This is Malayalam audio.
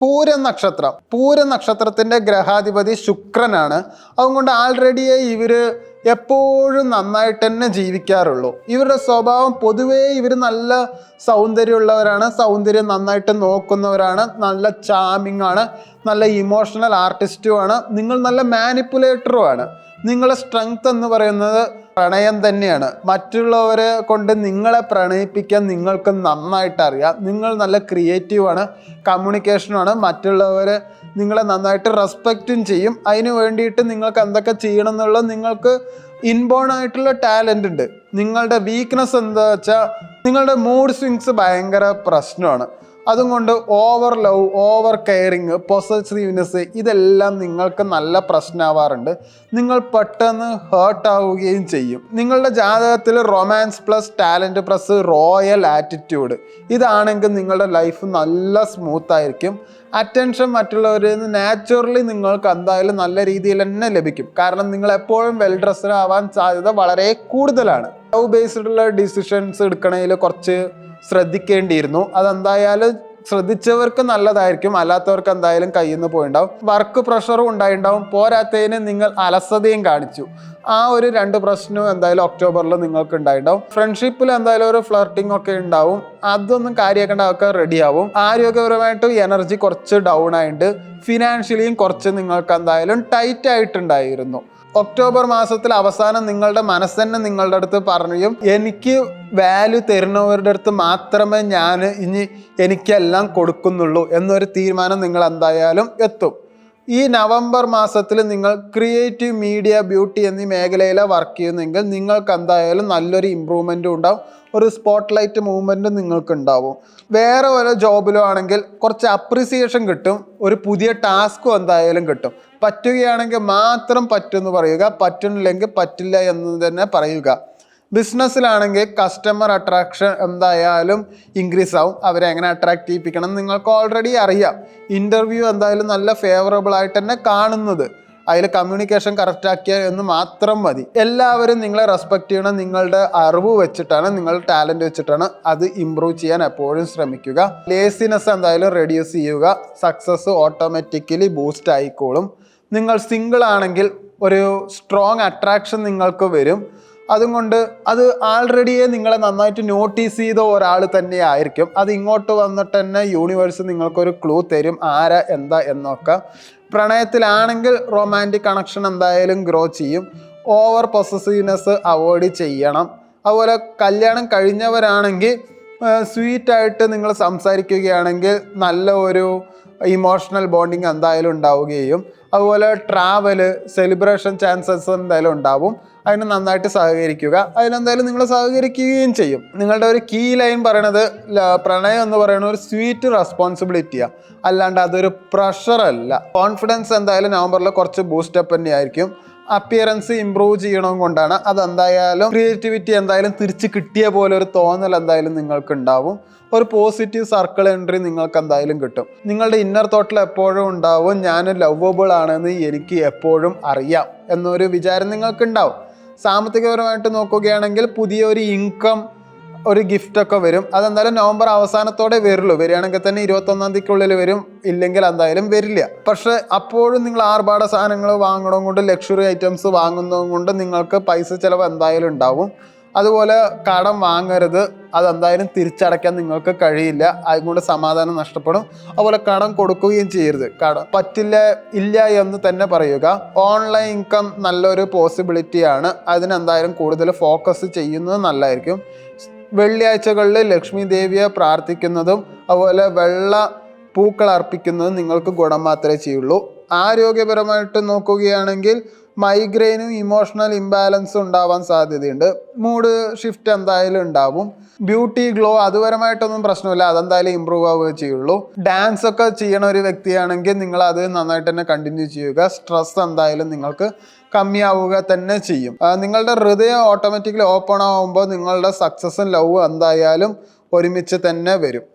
പൂര നക്ഷത്രം പൂര നക്ഷത്രത്തിന്റെ ഗ്രഹാധിപതി ശുക്രനാണ്. അതുകൊണ്ട് ആൾറെഡി ഇവർ എപ്പോഴും നന്നായിട്ട് തന്നെ ജീവിക്കാറുള്ളൂ. ഇവരുടെ സ്വഭാവം പൊതുവേ ഇവർ നല്ല സൗന്ദര്യമുള്ളവരാണ് സൗന്ദര്യം നന്നായിട്ട് നോക്കുന്നവരാണ് നല്ല ചാമിങ് ആണ് നല്ല ഇമോഷണൽ ആർട്ടിസ്റ്റുമാണ് നിങ്ങൾ നല്ല മാനിപ്പുലേറ്ററുമാണ് നിങ്ങളുടെ സ്ട്രെങ്ത് എന്ന് പറയുന്നത് പ്രണയം തന്നെയാണ്. മറ്റുള്ളവരെ കൊണ്ട് നിങ്ങളെ പ്രണയിപ്പിക്കാൻ നിങ്ങൾക്ക് നന്നായിട്ട് അറിയാം. നിങ്ങൾ നല്ല ക്രിയേറ്റീവാണ് കമ്മ്യൂണിക്കേഷനാണ് മറ്റുള്ളവരെ നിങ്ങളെ നന്നായിട്ട് റെസ്പെക്റ്റും ചെയ്യും. അതിന് വേണ്ടിയിട്ട് നിങ്ങൾക്ക് എന്തൊക്കെ ചെയ്യണം എന്നുള്ളത് നിങ്ങൾക്ക് ഇൻബോൺ ആയിട്ടുള്ള ടാലന്റ് ഉണ്ട്. നിങ്ങളുടെ വീക്ക്നെസ് എന്താ വെച്ചാൽ നിങ്ങളുടെ മൂഡ് സ്വിങ്സ് ഭയങ്കര പ്രശ്നമാണ്. അതുകൊണ്ട് over love over caring possessiveness ഇതെല്ലാം നിങ്ങൾക്ക് നല്ല പ്രശ്നമാവാറുണ്ട്. നിങ്ങൾ പെട്ടെന്ന് ഹേർട്ട് ആവുകയും ചെയ്യും. നിങ്ങളുടെ ജാതകത്തിൽ romance plus talent plus royal attitude ഇതാണെങ്കിൽ നിങ്ങളുടെ ലൈഫ് നല്ല സ്മൂത്ത് ആയിരിക്കും. അറ്റൻഷൻ മറ്റുള്ളവരിൽ നിന്ന് നാച്ചുറലി നിങ്ങൾക്ക് എന്തായാലും നല്ല രീതിയിൽ തന്നെ ലഭിക്കും. കാരണം നിങ്ങൾ എപ്പോഴും വെൽ ഡ്രസ്ഡ് ആവാൻ സാധ്യത വളരെ കൂടുതലാണ്. ലവ് ബേസ്ഡുള്ള ഡിസിഷൻസ് എടുക്കണതിൽ കുറച്ച് ശ്രദ്ധിക്കേണ്ടിയിരുന്നു. അതെന്തായാലും ശ്രദ്ധിച്ചവർക്ക് നല്ലതായിരിക്കും. അല്ലാത്തവർക്ക് എന്തായാലും കയ്യിൽ നിന്ന് പോയിണ്ടാവും. വർക്ക് പ്രഷറും ഉണ്ടായിണ്ടാവും. പോരാത്തതിന് നിങ്ങൾ അലസതയും കാണിച്ചു. ആ ഒരു രണ്ട് പ്രശ്നവും എന്തായാലും ഒക്ടോബറിൽ നിങ്ങൾക്ക് ഉണ്ടായിണ്ടാവും. ഫ്രണ്ട്ഷിപ്പിൽ എന്തായാലും ഒരു ഫ്ലർട്ടിംഗ് ഒക്കെ ഉണ്ടാവും. അതൊന്നും കാര്യമാക്കേണ്ട ഒക്കെ റെഡിയാവും ആരോഗ്യപരമായിട്ട് എനർജി കുറച്ച് ഡൗൺ ആയിട്ട് ഫിനാൻഷ്യലിയും കുറച്ച് നിങ്ങൾക്ക് എന്തായാലും ടൈറ്റ് ആയിട്ടുണ്ടായിരുന്നു. ഒക്ടോബർ മാസത്തിൽ അവസാനം നിങ്ങളുടെ മനസ്സ് തന്നെ നിങ്ങളുടെ അടുത്ത് പറഞ്ഞു എനിക്ക് വാല്യൂ തരുന്നവരുടെ അടുത്ത് മാത്രമേ ഞാൻ ഇനി എനിക്കെല്ലാം കൊടുക്കുന്നുള്ളൂ എന്നൊരു തീരുമാനം നിങ്ങൾ എന്തായാലും എത്തും. ഈ നവംബർ മാസത്തിൽ നിങ്ങൾ ക്രിയേറ്റീവ് മീഡിയ ബ്യൂട്ടി എന്നീ മേഖലയിലെ വർക്ക് ചെയ്യുന്നെങ്കിൽ നിങ്ങൾക്ക് എന്തായാലും നല്ലൊരു ഇമ്പ്രൂവ്മെന്റും ഉണ്ടാവും ഒരു സ്പോട്ട് ലൈറ്റ് മൂവ്മെന്റും നിങ്ങൾക്ക് ഉണ്ടാവും. വേറെ ഓരോ ജോബിലോ ആണെങ്കിൽ കുറച്ച് അപ്രിസിയേഷൻ കിട്ടും ഒരു പുതിയ ടാസ്കും എന്തായാലും കിട്ടും. പറ്റുകയാണെങ്കിൽ മാത്രം പറ്റുമെന്ന് പറയുക. പറ്റുന്നില്ലെങ്കിൽ പറ്റില്ല എന്ന് തന്നെ പറയുക. ബിസിനസ്സിലാണെങ്കിൽ കസ്റ്റമർ അട്രാക്ഷൻ എന്തായാലും ഇൻക്രീസ് ആവും. അവരെ എങ്ങനെ അട്രാക്ട് ചെയ്യിപ്പിക്കണം നിങ്ങൾക്ക് ഓൾറെഡി അറിയാം. ഇന്റർവ്യൂ എന്തായാലും നല്ല ഫേവറബിൾ ആയിട്ട് തന്നെ കാണുന്നത്. അതിൽ കമ്മ്യൂണിക്കേഷൻ കറക്റ്റാക്കിയ എന്ന് മാത്രം മതി. എല്ലാവരും നിങ്ങളെ റെസ്പെക്ട് ചെയ്യണം. നിങ്ങളുടെ അറിവ് വെച്ചിട്ടാണ് നിങ്ങളുടെ ടാലന്റ് വെച്ചിട്ടാണ് അത് ഇമ്പ്രൂവ് ചെയ്യാൻ എപ്പോഴും ശ്രമിക്കുക. ലേസിനെസ് എന്തായാലും റെഡ്യൂസ് ചെയ്യുക. സക്സസ് ഓട്ടോമാറ്റിക്കലി ബൂസ്റ്റ് ആയിക്കോളും. നിങ്ങൾ സിംഗിൾ ആണെങ്കിൽ ഒരു സ്ട്രോങ് അട്രാക്ഷൻ നിങ്ങൾക്ക് വരും. അതുകൊണ്ട് അത് ആൾറെഡിയെ നിങ്ങളെ നന്നായിട്ട് നോട്ടീസ് ചെയ്ത ഒരാൾ തന്നെ ആയിരിക്കും. അത് ഇങ്ങോട്ട് വന്നിട്ട് തന്നെ യൂണിവേഴ്സ് നിങ്ങൾക്കൊരു ക്ലൂ തരും ആരാ എന്താ എന്നൊക്കെ. പ്രണയത്തിലാണെങ്കിൽ റൊമാന്റിക് കണക്ഷൻ എന്തായാലും ഗ്രോ ചെയ്യും. ഓവർ പൊസസീവ്നെസ് അവോയ്ഡ് ചെയ്യണം. അതുപോലെ കല്യാണം കഴിഞ്ഞവരാണെങ്കിൽ സ്വീറ്റായിട്ട് നിങ്ങൾ സംസാരിക്കുകയാണെങ്കിൽ നല്ല ഒരു ഇമോഷണൽ ബോണ്ടിങ് എന്തായാലും ഉണ്ടാവുകയും അതുപോലെ ട്രാവൽ സെലിബ്രേഷൻ ചാൻസസ് എന്തായാലും ഉണ്ടാവും. അതിന് നന്നായിട്ട് സഹകരിക്കുക. അതിനെന്തായാലും നിങ്ങൾ സഹകരിക്കുകയും ചെയ്യും. നിങ്ങളുടെ ഒരു കീ ലൈൻ പറയണത് പ്രണയം എന്ന് പറയുന്ന ഒരു സ്വീറ്റ് റെസ്പോൺസിബിലിറ്റിയാണ് അല്ലാണ്ട് അതൊരു പ്രഷറല്ല കോൺഫിഡൻസ് എന്തായാലും നവംബറിൽ കുറച്ച് ബൂസ്റ്റപ്പ് തന്നെയായിരിക്കും. അപ്പിയറൻസ് ഇമ്പ്രൂവ് ചെയ്യണം കൊണ്ടാണ്. അതെന്തായാലും ക്രിയേറ്റിവിറ്റി എന്തായാലും തിരിച്ച് കിട്ടിയ പോലെ ഒരു തോന്നൽ എന്തായാലും നിങ്ങൾക്ക് ഉണ്ടാവും ഒരു പോസിറ്റീവ് സർക്കിൾ എൻട്രി നിങ്ങൾക്ക് എന്തായാലും കിട്ടും. നിങ്ങളുടെ ഇന്നർ തോട്ടിൽ എപ്പോഴും ഉണ്ടാവും ഞാൻ ലവബിൾ ആണെന്ന് എനിക്ക് എപ്പോഴും അറിയാം എന്നൊരു വിചാരം നിങ്ങൾക്ക് ഉണ്ടാവും സാമ്പത്തികപരമായിട്ട് നോക്കുകയാണെങ്കിൽ പുതിയൊരു ഇൻകം ഒരു ഗിഫ്റ്റൊക്കെ വരും. അതെന്തായാലും നവംബർ അവസാനത്തോടെ വരുള്ളൂ. വരികയാണെങ്കിൽ തന്നെ ഇരുപത്തൊന്നാം തീയതിക്കുള്ളിൽ വരും. ഇല്ലെങ്കിൽ എന്തായാലും വരില്ല. പക്ഷെ അപ്പോഴും നിങ്ങൾ ആർഭാട സാധനങ്ങൾ വാങ്ങണം കൊണ്ട് ലക്ഷറി ഐറ്റംസ് വാങ്ങുന്നതും കൊണ്ട് നിങ്ങൾക്ക് പൈസ ചിലവ് എന്തായാലും ഉണ്ടാവും. അതുപോലെ കടം വാങ്ങരുത്. അതെന്തായാലും തിരിച്ചടയ്ക്കാൻ നിങ്ങൾക്ക് കഴിയില്ല. അതുകൊണ്ട് സമാധാനം നഷ്ടപ്പെടും. അതുപോലെ കടം കൊടുക്കുകയും ചെയ്യരുത്. കടം പറ്റില്ല ഇല്ല എന്ന് തന്നെ പറയുക. ഓൺലൈൻ ഇൻകം നല്ലൊരു പോസിബിലിറ്റിയാണ് അതിനെന്തായാലും കൂടുതൽ ഫോക്കസ് ചെയ്യുന്നത് നല്ലതായിരിക്കും. വെള്ളിയാഴ്ചകളിൽ ലക്ഷ്മി ദേവിയെ പ്രാർത്ഥിക്കുന്നതും അതുപോലെ വെള്ള പൂക്കൾ അർപ്പിക്കുന്നതും നിങ്ങൾക്ക് ഗുണം മാത്രമേ ചെയ്യുള്ളൂ. ആരോഗ്യപരമായിട്ട് നോക്കുകയാണെങ്കിൽ മൈഗ്രെയിനും ഇമോഷണൽ ഇംബാലൻസും ഉണ്ടാവാൻ സാധ്യതയുണ്ട്. മൂഡ് ഷിഫ്റ്റ് എന്തായാലും ഉണ്ടാവും. ബ്യൂട്ടി ഗ്ലോ അതുപരമായിട്ടൊന്നും പ്രശ്നമില്ല. അതെന്തായാലും ഇമ്പ്രൂവ് ആവുകയെ ചെയ്യുള്ളൂ. ഡാൻസ് ഒക്കെ ചെയ്യണ ഒരു വ്യക്തിയാണെങ്കിൽ നിങ്ങൾ അത് നന്നായിട്ട് തന്നെ കണ്ടിന്യൂ ചെയ്യുക. സ്ട്രെസ് എന്തായാലും നിങ്ങൾക്ക് കമ്മിയാവുക തന്നെ ചെയ്യും. നിങ്ങളുടെ ഹൃദയം ഓട്ടോമാറ്റിക്കലി ഓപ്പൺ ആവുമ്പോൾ നിങ്ങളുടെ സക്സസും ലവ് എന്തായാലും ഒരുമിച്ച് തന്നെ വരും.